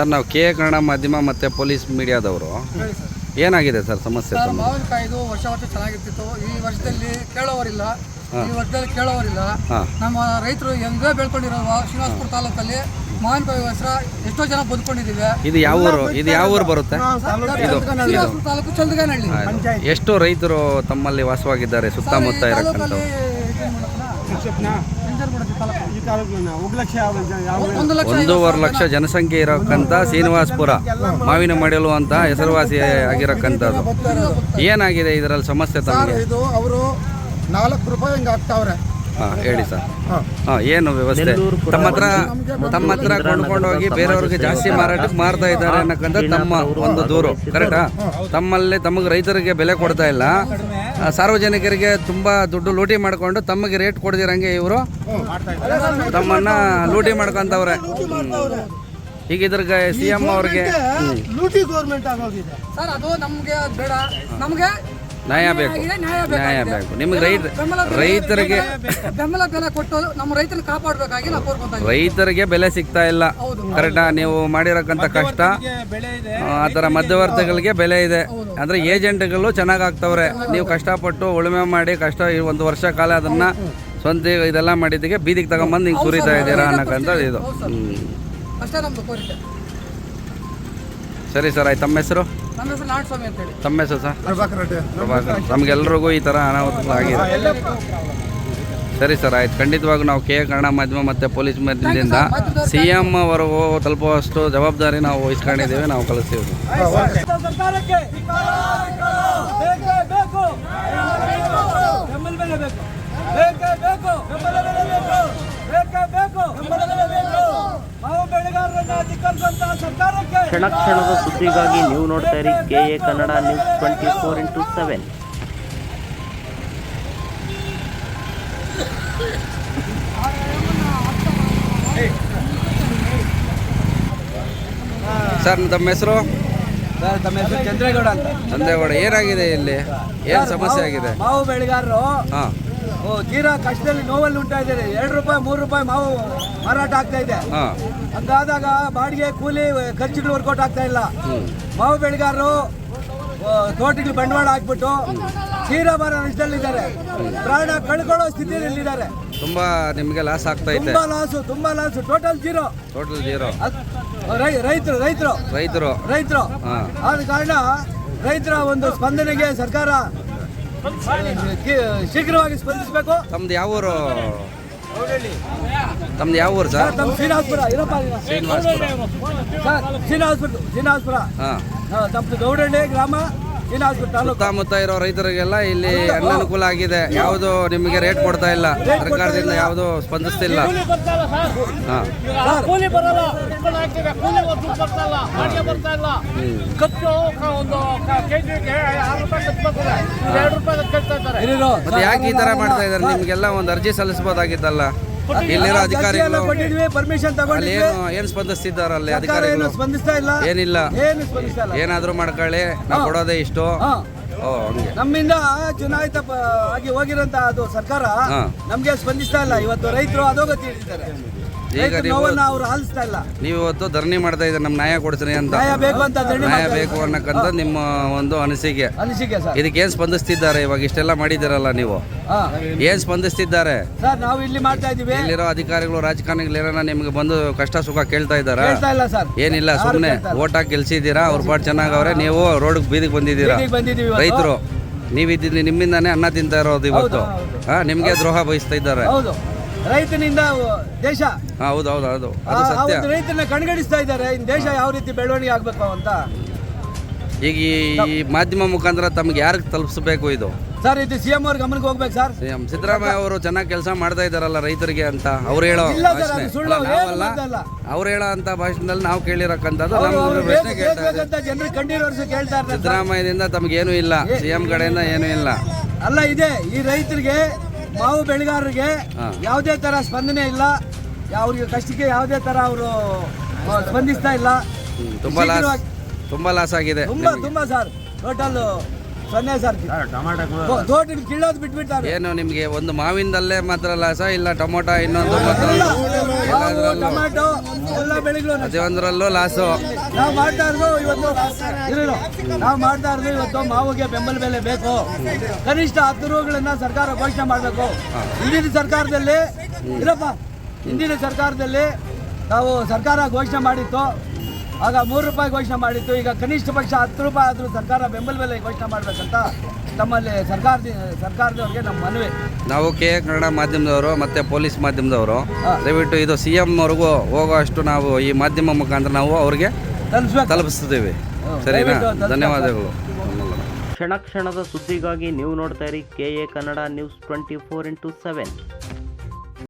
Sir ನಾವು K Kannada ಮಾಧ್ಯಮ ಮತ್ತು ಪೊಲೀಸ್ ಮೀಡಿಯಾದವರು. ಏನಾಗಿದೆ ಸರ್ ಸಮಸ್ಯೆ ಸರ್ ತಮ್ಮ ಮಾವಿನಕಾಯಿದು ವರ್ಷ ವರ್ಷ ಚೆನ್ನಾಗಿರ್ತಿತ್ತು. ಈ ವರ್ಷದಲ್ಲಿ ಕೇಳೋವರಿಲ್ಲ. ಈ ವರ್ಷದಲ್ಲಿ ಕೇಳೋವರಿಲ್ಲ. ನಮ್ಮ ರೈತರು ಹೆಂಗೇ ಬೆಳ್ಕೊಂಡಿರೋ ಶ್ರೀನಿವಾಸಪುರ ತಾಲೂಕಲ್ಲಿ ಮಾವಿನಕಾಯಿ ಹೆಸರ ಎಷ್ಟೋ ಜನ ಬದುಕೊಂಡಿದ್ದೀವಿ. ಇದು ಯಾವ ಊರು? ಇದು ಯಾವ ಊರು ಬರುತ್ತೆ? ಶ್ರೀನಿವಾಸಪುರ ತಾಲೂಕು ಚಂದ್ರಗಾನಹಳ್ಳಿ ಆಯ್ತು. ಎಷ್ಟು ರೈತರು ತಮ್ಮಲ್ಲಿ ವಾಸವಾಗಿದ್ದಾರೆ ಸುತ್ತಮುತ್ತ ಇರೋ ಒಂದೂವರೆ ಲಕ್ಷ ಜನಸಂಖ್ಯೆ ಇರೋಕ್ಕಂಥ ಶ್ರೀನಿವಾಸ್ಪುರ ಮಾವಿನ ಮಡಲು ಅಂತ ಹೆಸರುವಾಸಿ ಆಗಿರಕ್ಕಂಥದ್ದು. ಏನಾಗಿದೆ ಇದರಲ್ಲಿ ಸಮಸ್ಯೆ ತಮಗೆ? ಇದು ಅವರು ನಾಲ್ಕು ರೂಪಾಯಿ ಹಿಂಗೆ ಹಾಕ್ತಾವ್ರೆ. ಹಾಂ ಹೇಳಿ ಸರ್. ಹಾಂ. ಏನು ವ್ಯವಸ್ಥೆ? ತಮ್ಮ ಹತ್ರ ತಮ್ಮ ಹತ್ರ ಕೊಂಡ್ಕೊಂಡು ಹೋಗಿ ಬೇರೆಯವ್ರಿಗೆ ಜಾಸ್ತಿ ಮಾರಾಟಕ್ಕೆ ಮಾರ್ತಾ ಇದ್ದಾರೆ ಅನ್ನಕ್ಕಂಥ ತಮ್ಮ ಒಂದು ದೂರು. ಕರೆಕ್ಟಾ ತಮ್ಮಲ್ಲಿ ತಮಗೆ ರೈತರಿಗೆ ಬೆಲೆ ಕೊಡ್ತಾ ಇಲ್ಲ. ಸಾರ್ವಜನಿಕರಿಗೆ ತುಂಬ ದುಡ್ಡು ಲೂಟಿ ಮಾಡಿಕೊಂಡು ತಮಗೆ ರೇಟ್ ಕೊಡ್ದಿರಂಗೆ ಇವರು. ತಮ್ಮನ್ನ ಲೂಟಿ ಮಾಡ್ಕೊಂತವ್ರೆ. ಈಗ ಇದ್ರಿಗೆ ಸಿ ಎಂ ಅವ್ರಿಗೆ ಹ್ಮ್. ಲೂಟಿ ಗೌರ್ಮೆಂಟ್ ಆಗೋಗಿದೆ. ಸರ್ ಅದು ನಮಗೆ ಬೇಡ. ನಮಗೆ ನ್ಯಾಯ ಬೇಕು. ನ್ಯಾಯ ಬೇಕು. ನಿಮಗೆ ರೈತ ರೈತರಿಗೆ ಬೆಂಬಲ ಬೆಲೆ ಕೊಟ್ಟು ನಮ್ಮ ರೈತನ ಕಾಪಾಡಬೇಕಾಗಿ ನಾವು ರೈತರಿಗೆ ಬೆಲೆ ಸಿಗ್ತಾ ಇಲ್ಲ. ಕರೆಕ್ಟಾ ನೀವು ಮಾಡಿರಕ್ಕಂಥ ಕಷ್ಟ. ಆ ಥರ ಮಧ್ಯವರ್ತಿಗಳಿಗೆ ಬೆಲೆ ಇದೆ. ಅಂದ್ರೆ ಏಜೆಂಟ್ಗಳು ಚೆನ್ನಾಗಿ ಆಗ್ತವ್ರೆ ನೀವು ಕಷ್ಟಪಟ್ಟು ಉಳುಮೆ ಮಾಡಿ ಕಷ್ಟ ಈ ಒಂದು ವರ್ಷ ಕಾಲ ಅದನ್ನ ಸ್ವಂತ ಇದೆಲ್ಲ ಮಾಡಿದ್ದಕ್ಕೆ ಬೀದಿಗೆ ತಗೊಂಬಂದು ಹಿಂಗೆ ಸುರಿತಾ ಇದ್ದೀರಾ ಅನ್ನಕ್ಕಂಥದ್ದು ಇದು. ಹ್ಮ್. ಅಷ್ಟೇ ನಮ್ದು ಕೋರಿಕೆ. ಸರಿ ಸರ್ ಆಯ್ತು. ತಮ್ಮ ಹೆಸರು? ನಮ್ಮ ಹೆಸರು ನಾಟಸ್ವಾಮಿ ಅಂತ ಹೇಳಿ ತಮ್ಮ ಹೆಸರು ಸರ್? ನಮ್ಗೆಲ್ರಿಗೂ ನಮಗೆಲ್ರಿಗೂ ಈ ಥರ ಅನಾಹುತಗಳಾಗಿದೆ. ಸರಿ ಸರ್ ಆಯ್ತು. ಖಂಡಿತವಾಗೂ ನಾವು ಕೆ ಕನ್ನಡ ಮಾಧ್ಯಮ ಮತ್ತು ಪೊಲೀಸ್ ಮಾಧ್ಯಮದಿಂದ ಸಿ ಎಂ ಅವರೆಗೂ ತಲುಪುವಷ್ಟು ಜವಾಬ್ದಾರಿ ನಾವು ವಹಿಸ್ಕೊಂಡಿದ್ದೇವೆ ನಾವು ಕಳಿಸ್ತೀವಿ. ಸರ್ಕಾರಕ್ಕೆ ಬೇಕೇ ಬೇಕು. ಬೆಂಬಲ ಬೆಲೆ ಬೇಕು ಬೇಕೇ. ಬೇಕು ಬೆಂಬಲ ಬೆಲೆ ಬೇಕು ಬೇಕೇ. ಬೇಕು ಬೆಂಬಲ ಬೆಲೆ ಬೇಕು ನಾವು ಬೆಳೆಗಾರರನ್ನ ಧಿಕ್ಕರಿಸುವಂತಹ ಸರ್ಕಾರಕ್ಕೆ ಕ್ಷಣ ಕ್ಷಣದ ಸುದ್ದಿಗಾಗಿ ನೀವು ನೋಡ್ತಾ ಇರಿ K A Kannada news twenty four into seven. Sir ತಮ್ಮ ಹೆಸರು ತಮ್ಮ ಹೆಸರು ಚಂದ್ರೇಗೌಡ ಅಂತ. ಏನಾಗಿದೆ ಇಲ್ಲಿ? ಏನು ಸಮಸ್ಯೆ ಆಗಿದೆ? ಮಾವು ಬೆಳೆಗಾರರು ಹಾಂ. ಓ, ತೀರಾ ಕಷ್ಟದಲ್ಲಿ ನೋವಲ್ಲಿ ಉಂಟಾ ಇದ್ದಾರೆ. ಎರಡು ರೂಪಾಯಿ ಮೂರು ರೂಪಾಯಿ ಮಾವು ಮಾರಾಟ ಆಗ್ತಾ ಇದೆ. ಹಾಂ. ಹಂಗಾದಾಗ ಬಾಡಿಗೆ ಕೂಲಿ ಖರ್ಚುಗಳು ವರ್ಕೌಟ್ ಆಗ್ತಾ ಇಲ್ಲ. ಮಾವು ಬೆಳೆಗಾರರು ತೋಟಗಳು ಬಂಡವಾಳ ಹಾಕ್ಬಿಟ್ಟು ತೀರಾ ಬರ ನಷ್ಟದಲ್ಲಿದ್ದಾರೆ ಪ್ರಾಣ ಕಳ್ಕೊಳ್ಳೋ ಸ್ಥಿತಿಯಲ್ಲಿದ್ದಾರೆ. ತುಂಬಾ ನಿಮಗೆ ಲಾಸ್ ಆಗ್ತಾ ಇದೆ. ತುಂಬಾ ಲಾಸು ತುಂಬಾ loss total zero total zero ರೈತರು ರೈತರು. ರೈತರು. ರೈತರು. ಆದ ಕಾರಣ ರೈತರ ಒಂದು ಸ್ಪಂದನೆಗೆ ಸರ್ಕಾರ ಶೀಘ್ರವಾಗಿ ಸ್ಪಂದಿಸಬೇಕು. ತಮ್ದು ಯಾವ ಊರು? ತಮ್ದು ಯಾವ ಊರು ಸರ್? ತಮ್ಮ ಶ್ರೀನಿವಾಸಪುರ ಇರಪ್ಪ. ಶ್ರೀನಿವಾಸಪುರ. ಸರ್ ಶ್ರೀನಿವಾಸಪುರ ತಮ್ಮದು ಗೌಡಹಳ್ಳಿ ಗ್ರಾಮ. ಸುತ್ತಮುತ್ತ ಇರೋ ರೈತರಿಗೆಲ್ಲ ಇಲ್ಲಿ ಅನನುಕೂಲ ಆಗಿದೆ. ಯಾವುದು ನಿಮಗೆ ರೇಟ್ ಕೊಡ್ತಾ ಇಲ್ಲ. ಸರ್ಕಾರದಿಂದ ಯಾವುದು ಸ್ಪಂದಿಸ್ತಿಲ್ಲ. ಮತ್ತೆ ಯಾಕೆ ಈ ತರ ಮಾಡ್ತಾ ಇದಾರೆ ನಿಮ್ಗೆಲ್ಲ ಒಂದು ಅರ್ಜಿ ಸಲ್ಲಿಸಬಹುದಾಗಿತ್ತಲ್ಲ. ಇಲ್ಲಿರೋ ಅಧಿಕಾರಿಗಳು ಕೊಟ್ಟಿದ್ವಿ ಪರ್ಮಿಷನ್ ತಗೊಂಡಿದ್ವಿ. ಏನು ಏನು ಸ್ಪಂದಿಸ್ತಿದ್ದಾರೆ ಅಲ್ಲಿ ಅಧಿಕಾರಿಗಳು? ಸ್ಪಂದಿಸ್ತಾ ಇಲ್ಲ? ಏನಿಲ್ಲ. ಏನು ಸ್ಪಂದಿಸ್ತಾ ಇಲ್ಲ? ಏನಾದ್ರೂ ಮಾಡ್ಕೊಳ್ಳಿ ನಾವು ಕೊಡೋದೇ ಇಷ್ಟು. ಓ ಹಂಗೆ. ನಮ್ಮಿಂದ ಚುನಾಯಿತ ಪ- ಆಗಿ ಹೋಗಿರೋಂತ ಅದು ಸರ್ಕಾರ ಹಾ. ನಮ್ಗೆ ಸ್ಪಂದಿಸ್ತಾ ಇಲ್ಲ. ಇವತ್ತು ರೈತರು ಅದೋಗತಿ ಹೇಳ್ತಿದ್ದಾರೆ ಈಗ ರೈತರ ನೀವು ನೋವನ್ನ ಅವ್ರು ಆಲಿಸ್ತಾ ಇಲ್ಲ. ನೀವು ಇವತ್ತು ಧರಣಿ ಮಾಡ್ತಾ ಇದ್ದಾರೆ ನಮ್ಮ ನ್ಯಾಯ ಕೊಡ್ತೀನಿ ಅಂತ. ನ್ಯಾಯ ಬೇಕು ಅಂತ ಧರಣಿ ನ್ಯಾಯ ಮಾಡ್ತಾ ಬೇಕು ಅನ್ನಕ್ಕಂತ ನಿಮ್ಮ ಒಂದು ಅನಿಸಿಕೆ. ಅನಿಸಿಕೆ ಸರ್. ಇದಕ್ಕೆ ಏನ್ ಸ್ಪಂದಿಸ್ತಿದ್ದಾರೆ? ಇವಾಗ ಇಷ್ಟೆಲ್ಲ ಮಾಡಿದ್ದೀರಲ್ಲ ನೀವು? ಏನ್ ಸ್ಪಂದಿಸ್ತಿದ್ದಾರೆ? ಸರ್ ನಾವು ಇಲ್ಲಿ ಮಾಡ್ತಾ ಇದೀವಿ ಇಲ್ಲಿರೋ ಅಧಿಕಾರಿಗಳು ರಾಜಕಾರಣಿಗಳು ಏನಾರ ನಿಮ್ಗೆ ಬಂದು ಕಷ್ಟ ಸುಖ ಕೇಳ್ತಾ ಇದ್ದಾರಾ? ಹೇಳ್ತಾ ಇಲ್ಲ ಸರ್. ಏನಿಲ್ಲ ಸುಮ್ಮನೆ. ಓಟ್ ಹಾಕಿ ಗೆಲ್ಸಿದ್ದೀರಾ? ಅವ್ರ ಪಾಟ್ ಚೆನ್ನಾಗವ್ರೆ. ನೀವು ರೋಡ್ ಬೀದಿಗೆ ಬಂದಿದ್ದೀರಾ? ಬೀದಿಗೆ ಬಂದಿದೀವಿ ಇವತ್ತು. ರೈತರು ನೀವಿದ್ದೀನಿ ನಿಮ್ಮಿಂದಾನೇ ಅನ್ನ ತಿಂತಾ ಇರೋದು ಇವತ್ತು. ಹಾ ನಿಮ್ಗೆ ದ್ರೋಹ ಬಯಸ್ತಾ ಇದ್ದಾರೆ. ಹೌದು. ರೈತನಿಂದ ದೇಶ. ಹಾ, ಹೌದು ಹೌದು ಹೌದು. ಆ ಅದು ಆ ಸತ್ಯ. ಒಂದು ರೈತನ ಕಣ್ಗಡಿಸ್ತಾ ಇದ್ದಾರೆ. ಇನ್ ದೇಶ ಯಾವ ರೀತಿ ಬೆಳವಣಿಗೆ ಆಗ್ಬೇಕು ಅಂತ. ಈಗ ಈ- ಈ ಮಾಧ್ಯಮ ಮುಖಾಂತರ ತಮ್ಗೆ ಯಾರಿಗೆ ತಲುಪಿಸ್ಬೇಕು ಇದು? ಸರ್ ಇದು ಸಿಎಂ ಅವ್ರ ಗಮನಕ್ಕೆ ಹೋಗ್ಬೇಕು ಸರ್ ಸಿಎಂ ಸಿದ್ದರಾಮಯ್ಯ ಅವರು ಚೆನ್ನಾಗಿ ಕೆಲಸ ಮಾಡ್ತಾ ಇದಾರಲ್ಲ ರೈತರಿಗೆ ಅಂತ ಅವ್ರು ಹೇಳೋ ಇಲ್ಲ ಸರ್, ಅದು ಸುಳ್ಳು, ನಾವಲ್ಲ. ಅವ್ರು ಹೇಳೋ ಅಂತ ಭಾಷಣದಲ್ಲಿ ನಾವು ಕೇಳಿರಕ್ಕಂಥದ್ದು ನಮ್ಮ ಪ್ರಶ್ನೆ ಕೇಳ್ತಾ ಬೇಕು ಇದ್ದೀವಿ ಅಂತ ಜನರಿಗೆ ಕಣ್ಣೀರು ವರ್ಷ ಕೇಳ್ತಾ ಇರ್ತಾರೆ ಸರ್. ಸಿದ್ದರಾಮಯ್ಯದಿಂದ ತಮಗೇನೂ ಇಲ್ಲ ಸಿಎಂ ಕಡೆಯಿಂದ ಏನೂ ಇಲ್ಲ. ಅಲ್ಲ ಇದೆ. ಈ ರೈತರಿಗೆ ಮಾವು ಬೆಳೆಗಾರರಿಗೆ ಯಾವುದೇ ತರ ಸ್ಪಂದನೆ ಇಲ್ಲ. ಅವ್ರಿಗೆ ಕಷ್ಟಕ್ಕೆ ಯಾವುದೇ ತರ ಅವರು ಸ್ಪಂದಿಸ್ತಾ ಇಲ್ಲ. ತುಂಬಾ ಲಾಸ್ ಶೀಘ್ರವಾಗಿ- ತುಂಬಾ ಲಾಸ್ ಆಗಿದೆ ತುಂಬಾ ತುಂಬಾ ಸರ್ ಟೋಟಲ್ ಸೊನ್ನೆ ಸರ್. ತೋಟಗಳು ಕೀಳೋದು ಬಿಟ್ಬಿಟ್ಟಾರೆ. ಏನು ನಿಮಗೆ ಒಂದು ಮಾವಿನದಲ್ಲೇ ಮಾತ್ರ ಲಾಸ ಇಲ್ಲ ಟೊಮೊಟೊ ಇನ್ನೊಂದು ಮಾತ್ರ? ಟೊಮ್ಯಾಟೊ ಎಲ್ಲ ಬೆಳೆಗಳು. ಪ್ರತಿಯೊಂದರಲ್ಲೂ ಲಾಸು. ನಾವು ಮಾಡ್ತಾ ಇರೋದು ಇವತ್ತು ಇರು ನಾವು ಮಾಡ್ತಾ ಇರೋದು ಇವತ್ತು ಮಾವಿಗೆ ಬೆಂಬಲ ಬೆಲೆ ಬೇಕು. ಕನಿಷ್ಠ ಹತ್ತು ರೂಗಳನ್ನ ಸರ್ಕಾರ ಘೋಷಣೆ ಮಾಡಬೇಕು. ಹಿಂದಿನ ಸರ್ಕಾರದಲ್ಲಿ ಇಲ್ಲಪ್ಪ ಹಿಂದಿನ ಸರ್ಕಾರದಲ್ಲಿ ನಾವು ಸರ್ಕಾರ ಘೋಷಣೆ ಮಾಡಿತ್ತು. ಆಗ ಮೂರು ರೂಪಾಯಿ ಘೋಷಣೆ ಮಾಡಿತ್ತು. ಈಗ ಕನಿಷ್ಠ ಪಕ್ಷ ಹತ್ತು ರೂಪಾಯಿ ಆದರೂ ಸರ್ಕಾರ ಬೆಂಬಲ ಬೆಲೆ ಘೋಷಣೆ ಮಾಡಬೇಕಂತ ತಮ್ಮಲ್ಲಿ ಸರ್ಕಾರದ ಸರ್ಕಾರದವ್ರಿಗೆ ನಮ್ಮ ಮನವಿ. ನಾವು ಕೆ ಎ ಕನ್ನಡ ಮಾಧ್ಯಮದವರು ಮತ್ತು ಪೊಲೀಸ್ ಮಾಧ್ಯಮದವರು ದಯವಿಟ್ಟು ಇದು ಸಿ ಎಮ್ವರೆಗೂ ಹೋಗೋಷ್ಟು ನಾವು ಈ ಮಾಧ್ಯಮ ಮುಖಾಂತರ ನಾವು ಅವ್ರಿಗೆ ತಲುಪಿಸ್ಬೇಕು. ತಲುಪಿಸ್ತೀವಿ. ಸರಿನಾ? ಧನ್ಯವಾದಗಳು. ಕ್ಷಣ ಕ್ಷಣದ ಸುದ್ದಿಗಾಗಿ ನೀವು ನೋಡ್ತಾ ಇರಿ K A Kannada news twenty four into seven.